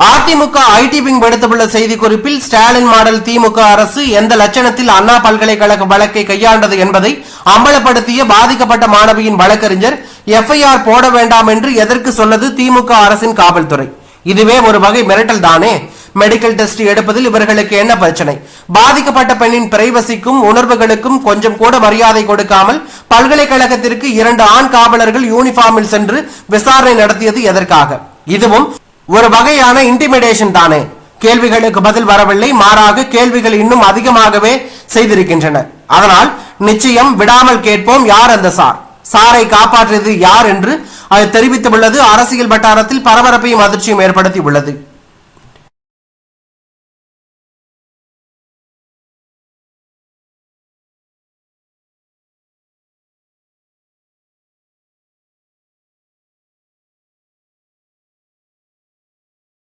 AIADMK IT wing விடுத்துள்ள செய்திக்குறிப்பில் Stalin model திமுக அரசு எந்த லட்சணத்தில் அண்ணா பல்கலைக்கழக வழக்கை கையாண்டது என்பதை அம்பலப்படுத்திய பாதிக்கப்பட்ட மாணவியின் வழக்கறிஞர் எஃப்ஐஆர் போட வேண்டாம் என்று எதற்கு சொன்னது திமுக அரசின் காவல்துறை. இதுவே ஒரு வகை மிரட்டல் தானே? மெடிக்கல் டெஸ்ட் எடுப்பதில் இவர்களுக்கு என்ன பிரச்சனை? பாதிக்கப்பட்ட பெண்ணின் பிரைவசிக்கும் உணர்வுகளுக்கும் கொஞ்சம் கூட மரியாதை கொடுக்காமல் பல்கலைக்கழகத்திற்கு இரண்டு ஆண் காவலர்கள் யூனிஃபார்மில் சென்று விசாரணை நடத்தியது எதற்காக? இதுவும் ஒரு வகையான இன்டிமிடேஷன் தானே. கேள்விகளுக்கு பதில் வரவில்லை மாறாக கேள்விகள் இன்னும் அதிகமாகவே செய்திருக்கின்றன. அதனால் நிச்சயம் விடாமல் கேட்போம் யார் அந்த சார்? சாரை காப்பாற்றியது யார் என்று அது தெரிவித்துள்ளது அரசியல் வட்டாரத்தில் பரபரப்பையும் அதிர்ச்சியும் ஏற்படுத்தி உள்ளது